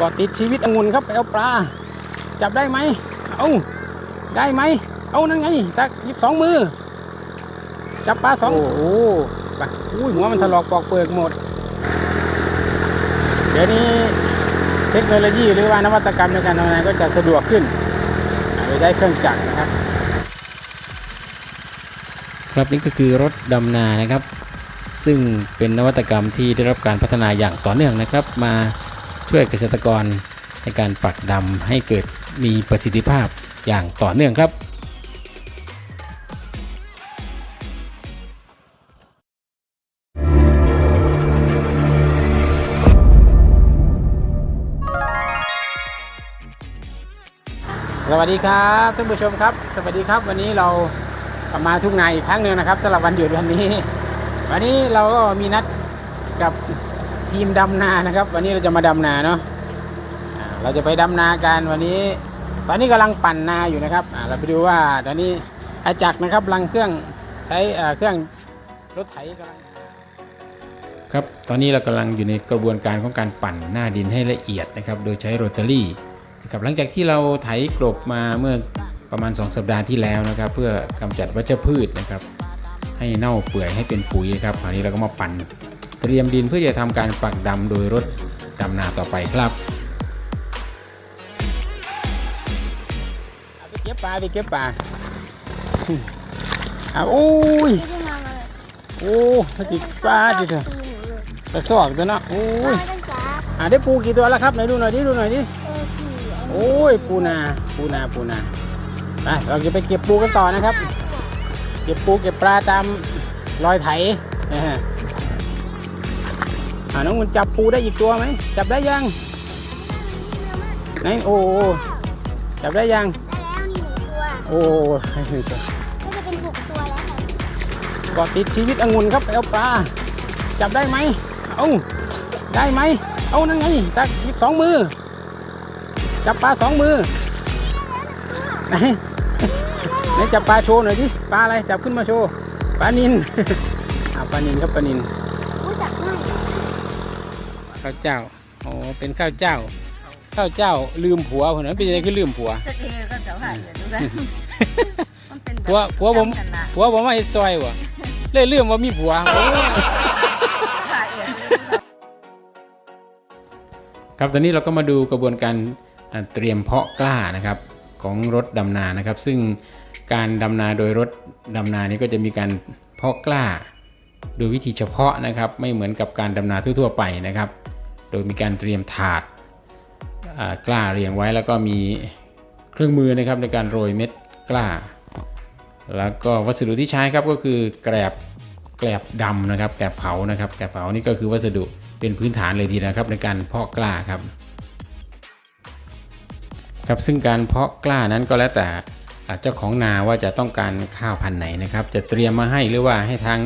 ก็ติดชีวิตองุ่นครับไปเอาปลา จับได้ไหมเอาได้ไหมเอานั่นไงตักหยิบสองมือ จับปลาสองโอ้โหไปอุ้ยหัวมันถลอกปอกเปลือกหมด เดี๋ยวนี้เทคโนโลยีหรือว่านวัตกรรมในการทำงานก็จะสะดวกขึ้นโดยใช้เครื่องจักรนะครับ ครับนี่ก็คือรถดำนานะครับ ซึ่งเป็นนวัตกรรมที่ได้รับการพัฒนาอย่างต่อเนื่องนะครับมา ช่วยเกษตรกรในการปักดำให้เกิดมีประสิทธิภาพอย่างต่อเนื่องครับสวัสดีครับท่านผู้ชมครับ สวัสดีครับ วันนี้เรากลับมาทุ่งนาอีกครั้งหนึ่งนะครับสำหรับวันหยุดวันนี้ วันนี้เราก็มีนัดกับ ทีมดำนานะครับ วันนี้เราจะมาดำนาเนาะเราจะไปดำนากันวันนี้ ตอนนี้กำลังปั่นนาอยู่นะครับเราไปดูว่าตอนนี้อาจักรนะครับกำลังเครื่องใช้เครื่องรถไถกำลังครับตอนนี้เรากำลังอยู่ในกระบวนการของการปั่นหน้าดินให้ละเอียดนะครับ โดยใช้โรตารี่นะครับหลังจากที่เราไถกลบมาเมื่อประมาณ 2 สัปดาห์ที่แล้วนะครับ เพื่อกำจัดวัชพืชนะครับ ให้เน่าเปื่อยให้เป็นปุ๋ยนะครับคราวนี้เราก็มาปั่น รียมดินเพื่อจะทำการปักดำโดยรถดำนาต่อไปครับเอาไปเก็บปลาไปเก็บปลาเอาโอ้ยโอ้มาจิกปลาจิเถอะกระสอบตัวเนาะโอ้ยได้จ้าอ่าได้ปูกี่ตัวแล้วครับไหนดูหน่อยดิดูหน่อยดิเออสี่โอ้ยปูนาปูนาปูนาไปเราจะไปเก็บปูกันต่อนะครับ เก็บปูเก็บปลาตามรอยไถนะฮะ อ่าน้องคุณจับปูได้อีกตัวไหมจับได้ยังไหนโอ้โอ้จับได้ยังได้แล้วมีหนึ่งตัวโอ้ก็จะเป็นหกตัวแล้วค่ะก็ติดชีวิตองุ่นครับไปเอาปลาจับได้ไหมเอาได้ไหมเอานั่นไงตักหยิบสองมือ จับปลาสองมือไหนไหนจับปลาโชว์หน่อยดิปลาอะไรจับขึ้นมาโชว์ปลานินอ่าปลานินครับปลานินรู้จักง่าย ข้าวเจ้าโอ้เป็นข้าวเจ้า ข้าวเจ้าลืมผัวคนนั้นเป็นยังไงคือลืมผัวจะเทก็เดี๋ยวหายเดี๋ยวดูนะมันเป็นแบบผัวผัวผมจำกันนะผัวผมว่าให้ซอยวะเลยลืมว่ามีผัวโอ้หายเองครับตอนนี้เราก็มาดูกระบวนการอ่าเตรียมเพาะกล้านะครับของรถดำนานะครับ ซึ่งการดำนาโดยรถดำนานี้ก็จะมีการเพาะกล้า โดยวิธีเฉพาะนะครับไม่เหมือนกับการดำนาทั่วๆไปนะครับ โดยมีการเตรียมถาดกล้าเรียงไว้แล้วก็มีเครื่องมือนะครับในการโรยเม็ดกล้า แล้วก็วัสดุที่ใช้ครับก็คือแกลบแกลบดำนะครับแกลบเผานะครับแกลบเผานี่ก็คือวัสดุเป็นพื้นฐานเลยทีเดียวนะครับในการเพาะกล้าครับครับซึ่งการเพาะกล้านั้นก็แล้วแต่เจ้าของนาว่าจะต้องการข้าวพันธุ์ไหนนะครับ จะเตรียมมาให้หรือว่าให้ทาง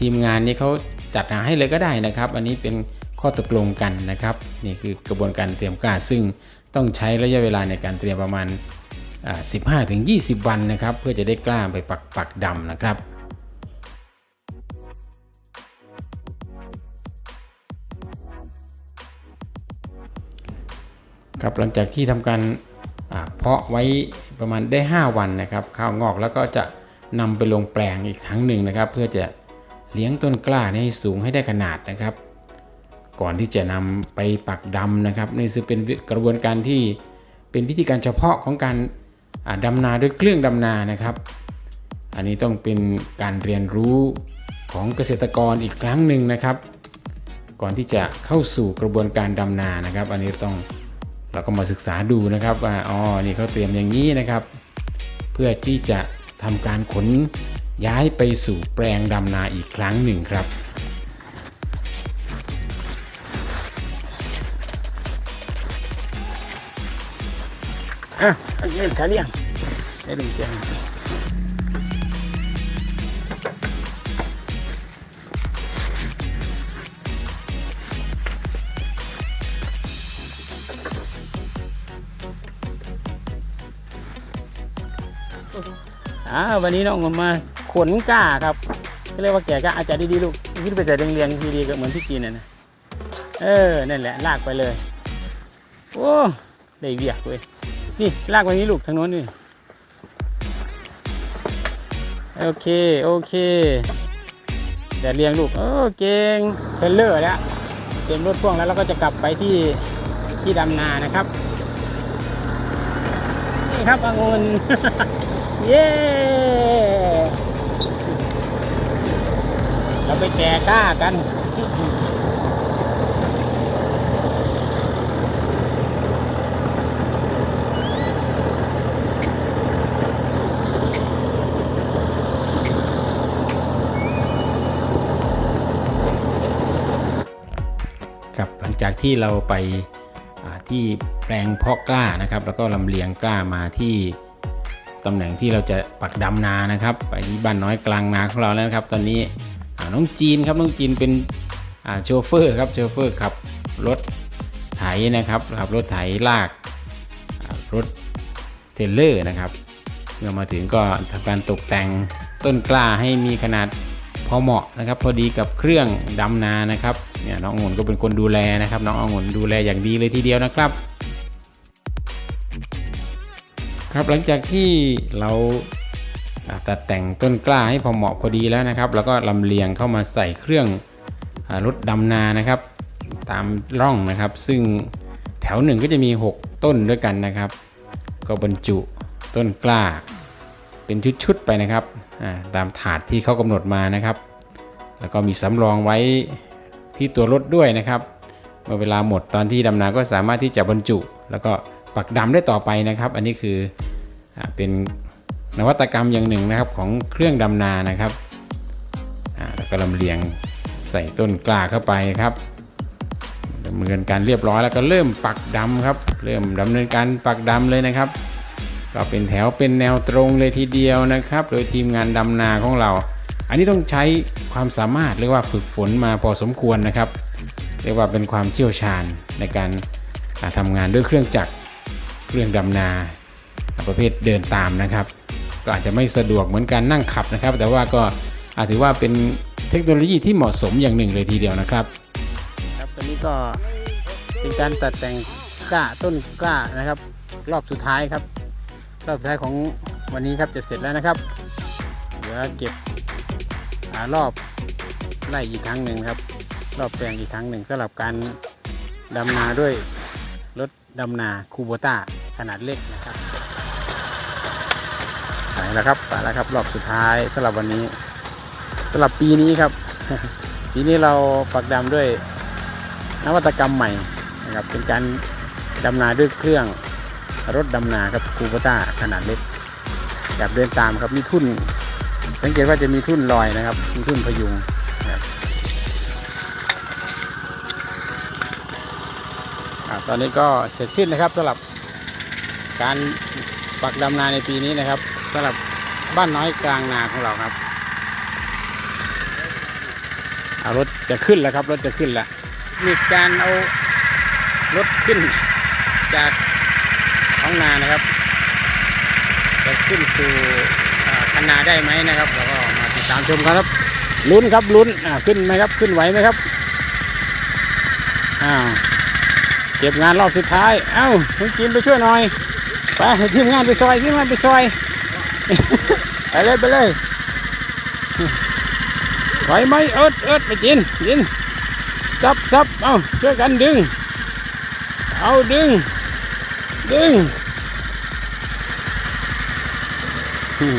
ทีมงานนี้เขาจัดหาให้เลยก็ได้นะครับ อันนี้เป็นข้อตกลงกันนะครับ นี่คือกระบวนการเตรียมกล้าซึ่งต้องใช้ระยะเวลาในการเตรียมประมาณ 15ถึง20 วันนะครับ เพื่อจะได้กล้าไปปักปักดำนะครับครับหลังจากที่ทำการเพาะไว้ประมาณได้ 5 วันนะครับ ข้าวงอกแล้วก็จะนำไปลงแปลงอีกครั้งหนึ่งนะครับ เพื่อจะ เลี้ยงต้นกล้าให้สูงให้ได้ขนาดนะครับ ก่อนที่จะนำไปปักดำนะครับนี่คือเป็นกระบวนการที่เป็นพิธีการเฉพาะของการอ่าดำนาด้วยเครื่องดำนานะครับ อันนี้ต้องเป็นการเรียนรู้ของเกษตรกรอีกครั้งหนึ่งนะครับ ก่อนที่จะเข้าสู่กระบวนการดำนานะครับ อันนี้ต้องเราก็มาศึกษาดูนะครับว่าอ๋อนี่เขาเตรียมอย่างนี้นะครับ เพื่อที่จะทำการขน ย้ายไปสู่แปลงดำนาอีกครั้งหนึ่งครับ อะเอาเงินขาเลี้ยงได้ดึงเจียงอ่าวันนี้น้องมา ขนก้าครับก็เรียกว่าแก่ก้าอาจจะดีๆลูกขึ้นไปใส่เรียงๆดีๆก็เหมือนที่กินน่ะนะเออนั่นแหละลากไปเลยโอ้ได้เวียกเว้ยนี่ลากไปนี้ลูกทางโน้นนี่โอเคโอเคเดี๋ยวเรียงลูกโอเก่งเทรลเลอร์แล้วเตรียมรถพ่วงแล้วเราก็จะกลับไปที่ที่ดำนานะครับนี่ครับองุ่นเย้ เราไปแก่กล้ากันครับหลังจากที่เราไปที่แปลงเพาะกล้านะครับ แล้วก็ลำเลียงกล้ามาที่ตำแหน่งที่เราจะปักดำนานะครับ ไปที่บ้านน้อยกลางนาของเราแล้วนะครับ ตอนนี้ น้องจีนครับน้องจีนเป็นโชเฟอร์ครับโชเฟอร์ขับรถไถนะครับขับรถไถลากรถเทรลเลอร์นะครับเมื่อมาถึงก็ทำการตกแต่งต้นกล้าให้มีขนาดพอเหมาะนะครับ พอดีกับเครื่องดำนานะครับเนี่ยน้ององุ่นก็เป็นคนดูแลนะครับ น้ององุ่นดูแลอย่างดีเลยทีเดียวนะครับ ครับหลังจากที่เรา ตัดแต่งต้นกล้าให้พอเหมาะพอดีแล้วนะครับ แล้วก็ลำเลียงเข้ามาใส่เครื่องรถดำนานะครับ ตามร่องนะครับ ซึ่งแถวหนึ่งก็จะมี 6 ต้นด้วยกันนะครับ ก็บรรจุต้นกล้า เป็นชุดๆไปนะครับตามถาดที่เขากำหนดมานะครับ แล้วก็มีสำรองไว้ที่ตัวรถด้วยนะครับเมื่อเวลาหมดตอนที่ดำนาก็สามารถที่จะบรรจุ แล้วก็ปักดำได้ต่อไปนะครับ อันนี้คืออเป็น นวัตกรรมอย่างหนึ่งนะครับของเครื่องดำนานะครับแล้วก็ลำเลียงใส่ต้นกล้าเข้าไปครับดำเนินการเรียบร้อยแล้วก็เริ่มปักดำครับ เริ่มดำเนินการปักดำเลยนะครับ ก็เป็นแถวเป็นแนวตรงเลยทีเดียวนะครับ โดยทีมงานดำนาของเรา อันนี้ต้องใช้ความสามารถเรียกว่าฝึกฝนมาพอสมควรนะครับ เรียกว่าเป็นความเชี่ยวชาญในการทำงานด้วยเครื่องจักรเครื่องดำนาประเภทเดินตามนะครับ ก็อาจจะไม่สะดวกเหมือนการนั่งขับนะครับ แต่ว่าก็อาจถือว่าเป็นเทคโนโลยีที่เหมาะสมอย่างหนึ่งเลยทีเดียวนะครับ ครับตอนนี้ก็เป็นการตัดแต่งกล้าต้นกล้านะครับ รอบสุดท้ายครับ รอบสุดท้ายของวันนี้ครับจะเสร็จแล้วนะครับเหลือเก็บหารอบไล่อีกครั้งหนึ่งครับ รอบแปลงอีกครั้งหนึ่งสำหรับการดำนาด้วยรถดำนาคูโบต้าขนาดเล็กนะครับ แล้วครับไปแล้วครับ รอบสุดท้ายสำหรับวันนี้สำหรับปีนี้ครับ ปีนี้เราปักดำด้วยนวัตกรรมใหม่นะครับ เป็นการดำนาด้วยเครื่องรถดำนาครับคูโบต้าขนาดเล็กแบบเดินตามครับมีทุ่น สังเกตว่าจะมีทุ่นลอยนะครับ มีทุ่นพยุงนะครับตอนนี้ก็เสร็จสิ้นนะครับสำหรับการปักดำนาในปีนี้นะครับ สำหรับบ้านน้อยกลางนาของเราครับเอารถจะขึ้นแล้วครับ รถจะขึ้นแล้วมีการเอารถขึ้นจากท้องนานะครับ จะขึ้นสู่คันนาได้ไหมนะครับเราก็มาติดตามชมครับลุ้นครับลุ้นอ่าขึ้นไหมครับขึ้นไหวไหมครับอ้าวเก็บงานรอบสุดท้าย เอ้าคุณจินไปช่วยหน่อยไปทีมงานไปซอยทีมงานไปซอย ไปเลยไปเลยไหวไหมเอิดเอิดไปจินจินจับจับเอาช่วยกันดึง เอาดึง ดึงอืม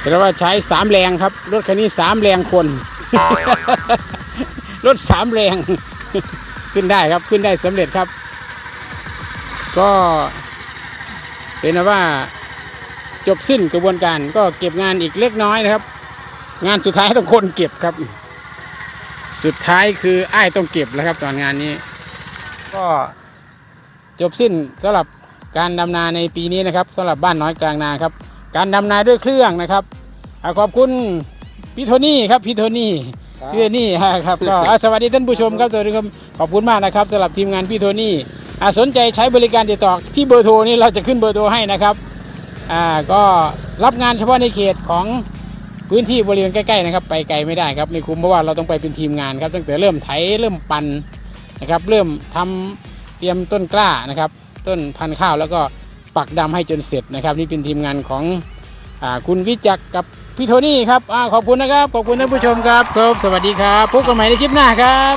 แปลว่าใช้สามแรงครับ รถคันนี้สามแรงคน รถสามแรง ขึ้นได้ครับขึ้นได้สำเร็จครับ ก็เป็นว่า จบสิ้นกระบวนการก็เก็บงานอีกเล็กน้อยนะครับ งานสุดท้ายต้องคนเก็บครับ สุดท้ายคืออ้ายต้องเก็บแล้วครับ ตอนงานนี้ ก็จบสิ้นสำหรับการดำนาในปีนี้นะครับสำหรับบ้านน้อยกลางนาครับ การดำนาด้วยเครื่องนะครับอ่าขอบคุณพี่โทนี่ครับพี่โทนี่พี่โทนี่ครับก็อ่าสวัสดีท่านผู้ชมครับสวัสดีครับขอบคุณมากนะครับสำหรับทีมงานพี่โทนี่อ่าสนใจใช้บริการติดต่อที่เบอร์โทรนี้เราจะขึ้นเบอร์โทรให้นะครับ อ่าก็รับงานเฉพาะในเขตของพื้นที่บริเวณใกล้ๆนะครับ ไปไกลไม่ได้ครับไม่คุ้มเพราะว่าเราต้องไปเป็นทีมงานครับตั้งแต่เริ่มไถเริ่มปั่นนะครับ เริ่มทำเตรียมต้นกล้านะครับ ต้นพันธุ์ข้าวแล้วก็ปักดำให้จนเสร็จนะครับ นี่เป็นทีมงานของอาคุณวิจักกับพี่โทนี่ครับอขอบคุณนะครับ ขอบคุณท่านผู้ชมครับครับ สวัสดีครับพบกันใหม่ในคลิปหน้าครับ